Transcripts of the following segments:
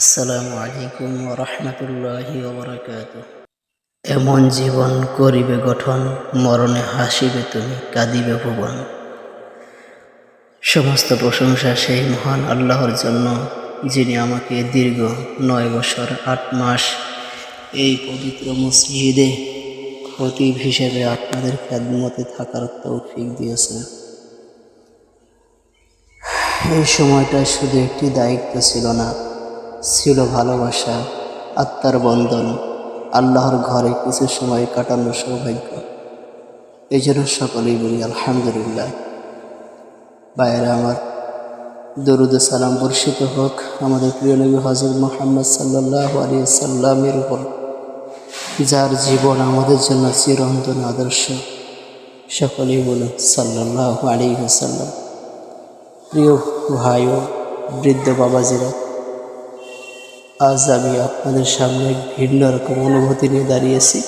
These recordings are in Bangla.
আসসালামু আলাইকুম রহমতুল্লাহ ওবরাকাত। এমন জীবন করিবে গঠন, মরণে হাসিবে তুমি, কাঁদিবে ভুবন। সমস্ত প্রশংসা সেই মহান আল্লাহর জন্য, যিনি আমাকে দীর্ঘ নয় বছর, আট মাস এই পবিত্র মসজিদে খতিব হিসেবে আপনাদের খেদমতে থাকার তৌফিক দিয়েছেন। এই সময়টা শুধু একটি দায়িত্ব ছিল না ছিল ভালোবাসা, আত্মার বন্ধন, আল্লাহর ঘরে কিছু সময় কাটানোর সৌভাগ্য। এই জন্য সকলেই বলি, আলহামদুলিল্লাহ। বাইরে আমার, দরুদ সালাম বর্ষিত হোক আমাদের প্রিয় নবী হজরত মোহাম্মদ সাল্লাহ আলী সাল্লামের উপর, যার জীবন আমাদের জন্য চিরন্তন আদর্শ। সকলেই বলুন সাল্লাহ আলী সাল্লাম প্রিয় ভাই ও বৃদ্ধ বাবাজিরা আজ আমি আপনাদের সামনে ভিন্ন রকম অনুভূতি নিয়ে দাঁড়িয়েছি।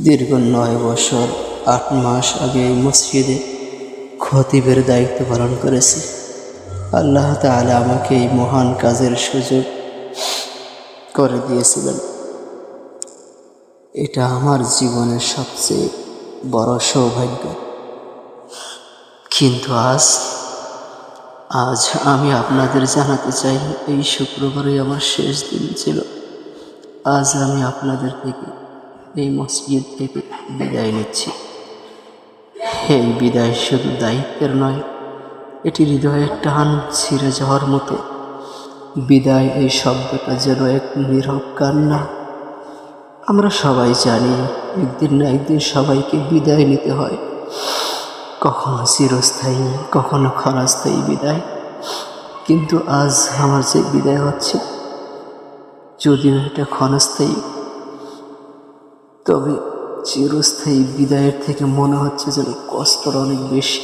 দীর্ঘ নয় বছর, আট মাস আগে এই মসজিদে খতিবের দায়িত্ব পালন করেছি। আল্লাহ তাআলা আমাকে এই মহান কাজের সুযোগ করে দিয়েছিলেন। এটা আমার জীবনের সবচেয়ে বড় সৌভাগ্য। কিন্তু আজ আজ আমি আপনাদের জানাতে চাই, এই শুক্রবারই আমার শেষ দিন ছিল। আজ আমি আপনাদের থেকে এই মসজিদ থেকে বিদায় নিচ্ছি। এই বিদায় শুধু দায়িত্বের নয়, এটি হৃদয়ের টান ছিঁড়ে যাওয়ার মতো। বিদায় এই শব্দটা যেন এক নীরব কান্না। আমরা সবাই জানি, একদিন না একদিন সবাইকে বিদায় নিতে হয়। কখনো চিরস্থায়ী, কখনো ক্ষণস্থায়ী বিদায়। কিন্তু আজ আমার যে বিদায় হচ্ছে, যদিও এটা ক্ষণস্থায়ী, তবে চিরস্থায়ী বিদায়ের থেকে মনে হচ্ছে যেন কষ্টটা অনেক বেশি।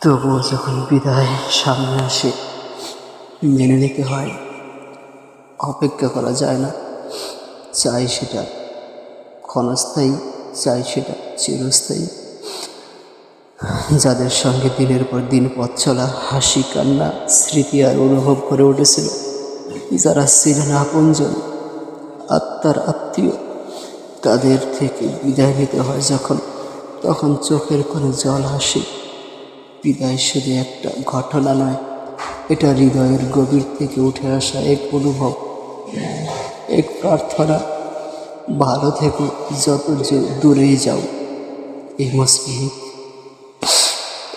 তবুও যখন বিদায় সামনে আসে, মেনে নিতে হয়, অপেক্ষা করা যায় না, চাই সেটা ক্ষণস্থায়ী, চাই সেটা চিরস্থায়ী। যাদের সঙ্গে দিনের পর দিন পথ চলা, হাসি, কান্না, স্মৃতি আর অনুভব করে উঠেছিল, যারা ছিলেন আপনজন, আত্মার আত্মীয়, তাদের থেকে বিদায় নিতে হয় যখন, তখন চোখের কোনো জল হাসি বিদায় শুধু একটা ঘটনা নয়, এটা হৃদয়ের গভীর থেকে উঠে আসা এক অনুভব, এক প্রার্থনা। ভালো থেকো, যত যে- দূরেই যাও। এই মসজিদ,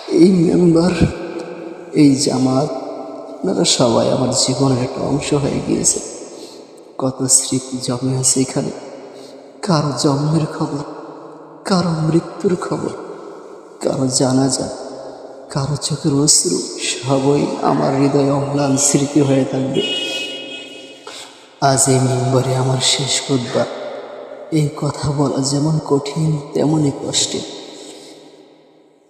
এই মেম্বার, এই জামাত, আপনারা সবাই আমার জীবনের একটা অংশ হয়ে গিয়েছে। কত স্মৃতি জমে আছে এখানে। কারও জন্মের খবর, কারও মৃত্যুর খবর, কারও জানা জানাজা, কারও চোখের অশ্রু, সবই আমার হৃদয়ে অম্লান স্মৃতি হয়ে থাকবে। আজ এই মেম্বারে আমার শেষ খুদ্া এই কথা বলা যেমন কঠিন, তেমনই কষ্টের।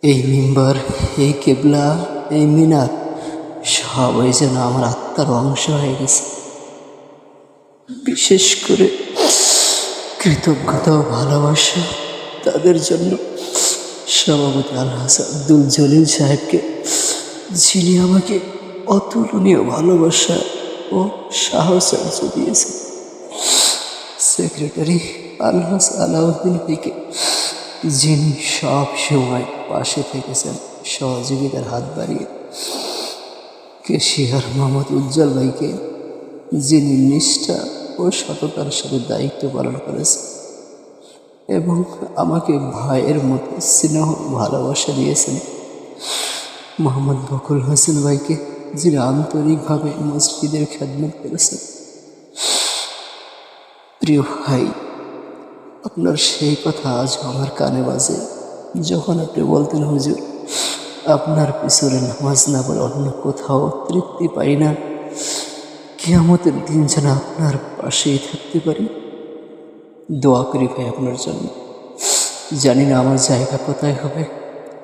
এই মেম্বার, এই কেবলা, এই মিনার, সবাই যেন আমার আত্মার অংশ হয়ে গেছে। বিশেষ করে কৃতজ্ঞতা ও ভালোবাসা তাদের জন্য। সভাপতি আলহাস আব্দুল জলিল সাহেবকে, যিনি আমাকে অতুলনীয় ভালোবাসা ও সাহস দিয়েছেন। সেক্রেটারি আলহাস আলাউদ্দিন থেকে যিনি সব সময় পাশে থেকেছেন, সহযোগিতার হাত বাড়িয়ে। কেশিয়ার মোহাম্মদ উজ্জ্বল ভাইকে, যিনি নিষ্ঠা ও সততার সাথে দায়িত্ব পালন করেছেন এবং আমাকে ভাইয়ের মতো স্নেহ ভালোবাসা দিয়েছেন। মোহাম্মদ বকুল হোসেন ভাইকে, যিনি আন্তরিকভাবে মসজিদের খেদমত করেছেন। প্রিয় ভাই, আপনার সেই কথা আজ আমার কানে বাজে। যখন আপনি বলতেন, হুজুর, আপনার পিছনে নামাজ না বলে অন্য কোথাও তৃপ্তি পাই না। কেয়ামতের দিন যেন আপনার পাশেই থাকতে পারি। দোয়া করি ভাই আপনার জন্য। জানি না আমার জায়গা কোথায় হবে।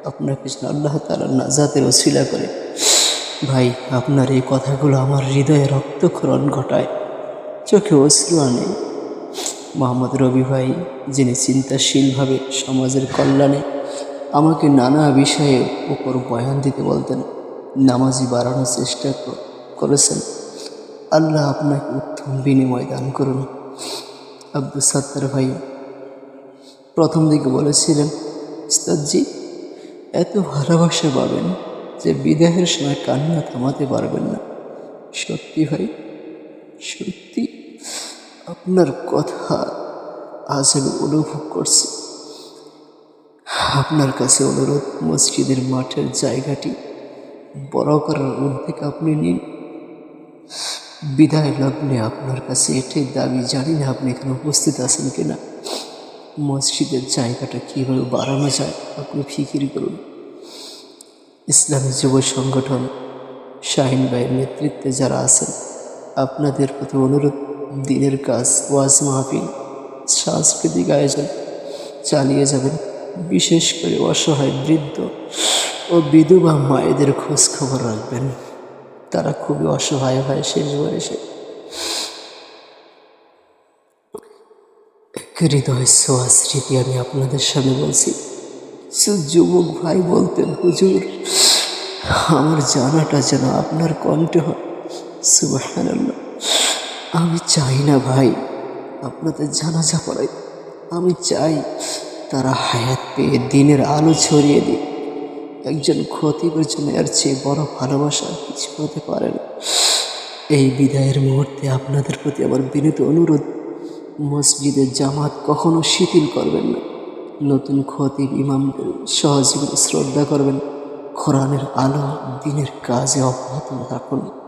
আপনার পিছনে আল্লাহ তালা নাজাতের ওসিলা করে। ভাই, আপনার এই কথাগুলো আমার হৃদয়ে রক্তক্ষরণ ঘটায়। চোখে অশ্রু আনে। মোহাম্মদ রবি ভাই, যিনি চিন্তাশীলভাবে সমাজের কল্যাণে আমাকে নানা বিষয়ে উপর বয়ান দিতে বলতেন, নামাজি বাড়ানোর চেষ্টা করেছেন। আল্লাহ আপনাকে উত্তম বিনিময় দান করুন। আব্দুল সাত্তার ভাই প্রথম দিকে বলেছিলেন, উস্তাদজি, এত ভালোবাসা পাবেন যে বিদেহের সময় কান্না থামাতে পারবেন না। সত্যি ভাই, সত্যি। আপনার কথা আজ আমি অনুভব করছি। আপনার কাছে অনুরোধ, মসজিদের মাঠের জায়গাটি বড় করার উদ্যোগ আপনি নিন। বিদায় লগ্নে আপনার কাছে এটাই দাবি জানি না আপনি এখানে উপস্থিত আছেন কিনা। মসজিদের জায়গাটা কীভাবে বাড়ানো যায় আপনি ফিকির করুন। ইসলামী যুব সংগঠন শাহিন ভাইয়ের নেতৃত্বে যারা আছেন, আপনাদের প্রতি অনুরোধ দিনের কাজ, ওয়াজ মাহফিল, সাংস্কৃতিক আয়োজন চালিয়ে যাবেন। বিশেষ করে অসহায় বৃদ্ধ ও বিধবা মায়েদের খোঁজ খবর রাখবেন। তারা খুবই অসহায় হয় শেষ বয়সে। হৃদয় সোয়া স্মৃতি আমি আপনাদের সামনে বলছি। যুবক ভাই বলতেন, হুজুর, আমার জানাটা যেন আপনার কণ্ঠে হয়। সুবহানাল্লাহ। আমি চাই না ভাই। আপনাদের জানাজা পড়াই আমি চাই তারা হায়াত পেয়ে দিনের আলো ছড়িয়ে দিক। একজন খতিবের জন্য এর চেয়ে বড় ভালোবাসা কিছু হতে পারে না। এই বিদায়ের মুহূর্তে আপনাদের প্রতি আমার বিনীত অনুরোধ মসজিদের জামাত কখনো শিথিল করবেন না। নতুন খতিব ইমামদের সহযোগিতা শ্রদ্ধা করবেন। কোরআনের আলো দিনের কাজে অব্যাহত রাখুন।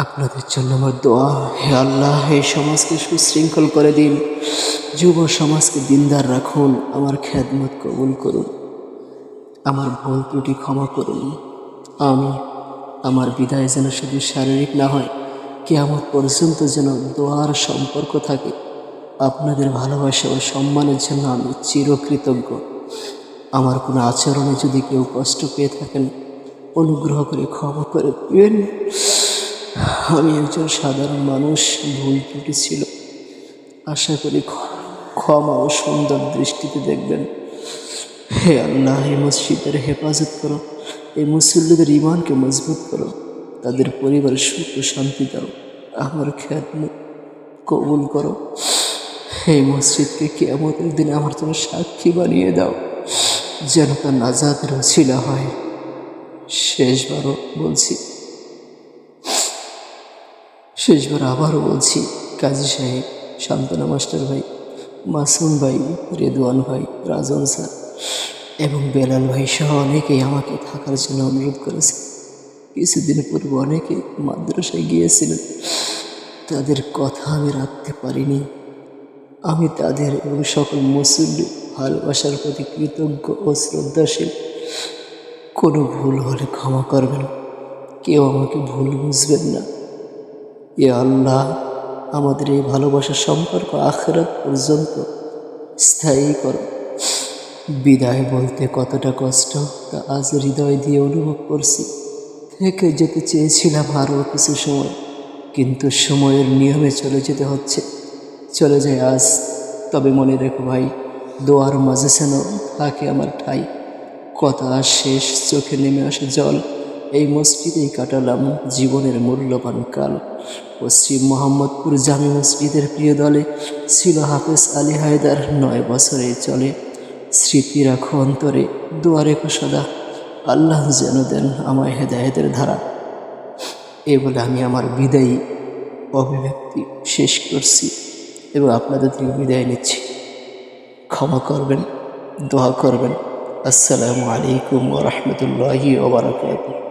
আপনাদের জন্য আমার দোয়া। হে আল্লাহ, হে সমাজকে সুশৃঙ্খল করে দিন। যুব সমাজকে দিনদার রাখুন, আমার খেদমত কবুল করুন। আমার ভুল ত্রুটি ক্ষমা করুন। আমি আমার বিদায় যেন শুধু শারীরিক না হয়, কেয়ামত পর্যন্ত যেন দোয়ার সম্পর্ক থাকে। আপনাদের ভালোবাসা ও সম্মানের জন্য আমি চিরকৃতজ্ঞ। আমার কোনো আচরণে যদি কেউ কষ্ট পেয়ে থাকেন, অনুগ্রহ করে ক্ষমা করে দিবেন। আমি একজন সাধারণ মানুষ, ভুল ত্রুটি ছিল। আশা করি ক্ষ- ক্ষমা ও সুন্দর দৃষ্টিতে দেখবেন। হে আল্লাহ, এই মসজিদের হেফাজত করো। এই মুসল্লিদের ইমানকে মজবুত করো। তাদের পরিবারের সুখ ও শান্তি দাও। আমার খ্যাতম কবুল করো। এই মসজিদকে কেয়ামতের দিনে আমার তোমার সাক্ষী বানিয়ে দাও। যেন তার নাজাতের ছিল হয়। শেষবারও বলছি শেষবার আবারও বলছি, কাজী সাহেব, শান্তনা মাস্টার ভাই, মাসুম ভাই, রেদওয়ান ভাই, রাজন স্যার এবং বেলাল ভাই সহ অনেকেই আমাকে থাকার জন্য অনুরোধ করেছে। কিছুদিন পূর্বে অনেকে মাদ্রাসায় গিয়েছিলেন। তাদের কথা আমি রাখতে পারিনি। আমি তাদের এবং সকল মুসল্লি ভালোবাসার প্রতি কৃতজ্ঞ ও শ্রদ্ধাশীল। কোনো ভুল হলে ক্ষমা করবেন। কেউ আমাকে ভুল বুঝবেন না। এ আল্লাহ আমাদের এই ভালোবাসার সম্পর্ক আখেরাত পর্যন্ত স্থায়ী করো। বিদায় বলতে কতটা কষ্ট, তা আজ হৃদয় দিয়ে অনুভব করছি। থেকে যেতে চেয়েছিলাম আরও কিছু সময়, কিন্তু সময়ের নিয়মে চলে যেতে হচ্ছে। চলে যায় আজ, তবে মনে রেখো ভাই, দোয়ার মাঝে যেন থাকে আমার ঠাই। কথা শেষ, চোখে নেমে আসে জল। এই মসজিদেই কাটালাম জীবনের মূল্যবান কাল। পশ্চিম মোহাম্মদপুর জামি মসজিদের প্রিয় দলে ছিল হাফেজ আলী হায়দার নয় বছরে চলে। স্মৃতি রাখো অন্তরে, দোয়া রেখো সদা। আল্লাহ যেন দেন আমায় হেদায়েতের ধারা। এ বলে আমি আমার বিদায়ী অভিব্যক্তি শেষ করছি এবং আপনাদের থেকে বিদায় নিচ্ছি। ক্ষমা করবেন, দোয়া করবেন। আসসালামু আলাইকুম ওরহমতুল্লাহি ওবরাকাতুহ